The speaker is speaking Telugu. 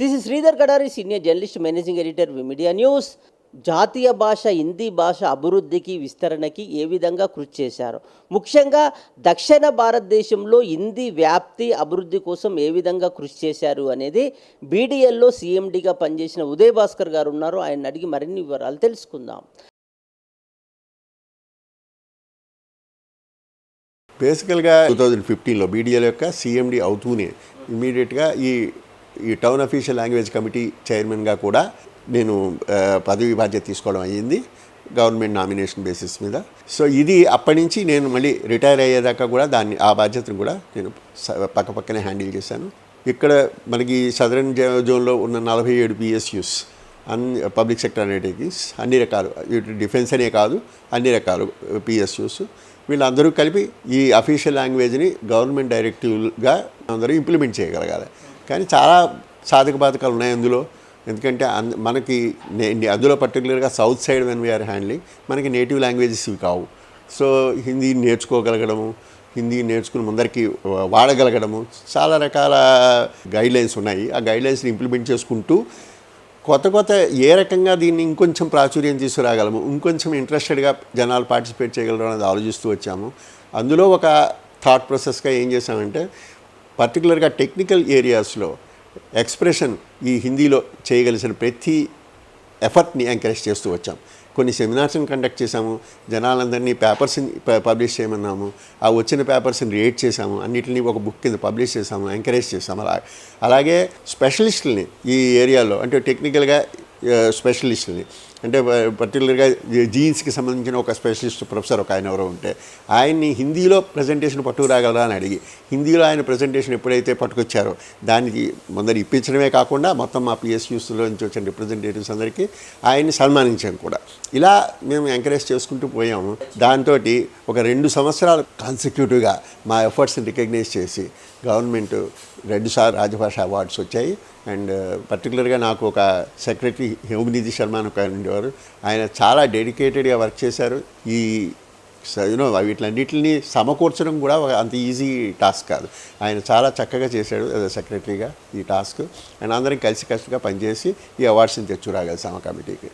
This is Sridhar Kadari senior journalist managing editor media news జాతీయ భాష హిందీ భాష అభివృద్ధికి విస్తరణకి ఏ విధంగా కృషి చేశారు? ముఖ్యంగా దక్షిణ భారతదేశంలో హిందీ వ్యాప్తి అభివృద్ధి కోసం ఏ విధంగా కృషి చేశారు అనేది బీడీఎల్లో సీఎండీగా పనిచేసిన ఉదయ్ భాస్కర్ గారు ఉన్నారు. ఆయన అడిగి మరిన్ని వివరాలు తెలుసుకుందాం. బేసికల్గా టూ థౌజండ్ ఫిఫ్టీన్లో బీడీఎల్ యొక్క సీఎండి అవుతూనే ఇమీడియట్గా ఈ ఈ టౌన్ అఫీషియల్ లాంగ్వేజ్ కమిటీ చైర్మన్గా కూడా నేను పదవి బాధ్యత తీసుకోవడం అయ్యింది గవర్నమెంట్ నామినేషన్ బేసిస్ మీద. సో ఇది అప్పటి నుంచి నేను మళ్ళీ రిటైర్ అయ్యేదాకా కూడా దాన్ని ఆ బాధ్యతను కూడా నేను స- పక్క పక్కనే హ్యాండిల్ చేశాను. ఇక్కడ మనకి సదరన్ జోన్లో ఉన్న నలభై ఏడు పిఎస్యూస్ అన్ని పబ్లిక్ సెక్టర్ అండర్టేకింగ్స్ అన్ని రకాలు డిఫెన్స్ అనే కాదు అన్ని రకాలు పిఎస్యూస్ వీళ్ళందరూ కలిపి ఈ అఫీషియల్ లాంగ్వేజ్ని గవర్నమెంట్ డైరెక్టివ్గా అందరూ ఇంప్లిమెంట్ చేయగలగాలి. కానీ చాలా సాధక బాధకాలు ఉన్నాయి అందులో. ఎందుకంటే అంద మనకి నే- అందులో పర్టికులర్గా south side when we're handling మనకి నేటివ్ లాంగ్వేజెస్ ఇవి కావు. సో హిందీ నేర్చుకోగలగడము హిందీ నేర్చుకుని ముందరికి వాడగలగడము చాలా రకాల గైడ్లైన్స్ ఉన్నాయి. ఆ గైడ్లైన్స్ని ఇంప్లిమెంట్ చేసుకుంటూ కొత్త కొత్త ఏ రకంగా దీన్ని ఇంకొంచెం ప్రాచుర్యం తీసుకురాగలము ఇంకొంచెం ఇంట్రెస్టెడ్గా జనాలు పార్టిసిపేట్ చేయగలరు అనేది ఆలోచిస్తూ వచ్చాము. అందులో ఒక థాట్ ప్రాసెస్గా ఏం చేసామంటే పర్టికులర్గా టెక్నికల్ ఏరియాస్లో ఎక్స్ప్రెషన్ ఈ హిందీలో చేయగలిసిన ప్రతి ఎఫర్ట్ని ఎంకరేజ్ చేస్తూ వచ్చాం. కొన్ని సెమినార్స్ని కండక్ట్ చేశాము. జనాలందరినీ పేపర్స్ని పబ్లిష్ చేయమన్నాము. ఆ వచ్చిన పేపర్స్ని రియేట్ చేశాము. అన్నిటిని ఒక బుక్ కింద పబ్లిష్ చేశాము ఎంకరేజ్ చేశాము. అలా అలాగే స్పెషలిస్టులని ఈ ఏరియాలో అంటే టెక్నికల్గా స్పెషలిస్ట్ని అంటే పర్టికులర్గా జీన్స్కి సంబంధించిన ఒక స్పెషలిస్ట్ ప్రొఫెసర్ ఒక ఆయన ఎవరో ఉంటే ఆయన్ని హిందీలో ప్రజెంటేషన్ పట్టుకురాగలరా అని అడిగి హిందీలో ఆయన ప్రజెంటేషన్ ఎప్పుడైతే పట్టుకొచ్చారో దానికి ముందర ఇప్పించడమే కాకుండా మొత్తం మా పిఎస్యూస్లో నుంచి వచ్చిన రిప్రజెంటేటివ్స్ అందరికీ ఆయన్ని సన్మానించాం కూడా. ఇలా మేము ఎంకరేజ్ చేసుకుంటూ పోయాము. దాంతో ఒక రెండు సంవత్సరాలు కాన్సిక్యూటివ్గా మా ఎఫర్ట్స్ని రికగ్నైజ్ చేసి గవర్నమెంట్ రెండుసార్లు రాజభాష అవార్డ్స్ వచ్చాయి. అండ్ పర్టికులర్గా నాకు ఒక సెక్రటరీ హేమనిధి శర్మ అని ఒక ఆయన ఉండేవారు. ఆయన చాలా డెడికేటెడ్గా వర్క్ చేశారు. ఈ యూనో వీటిలన్నింటిని సమకూర్చడం కూడా ఒక అంత ఈజీ టాస్క్ కాదు. ఆయన చాలా చక్కగా చేశాడు సెక్రటరీగా ఈ టాస్క్. అండ్ అందరం కలిసి పనిచేసి ఈ అవార్డ్స్ని తెచ్చురాగలిసాము కమిటీకి.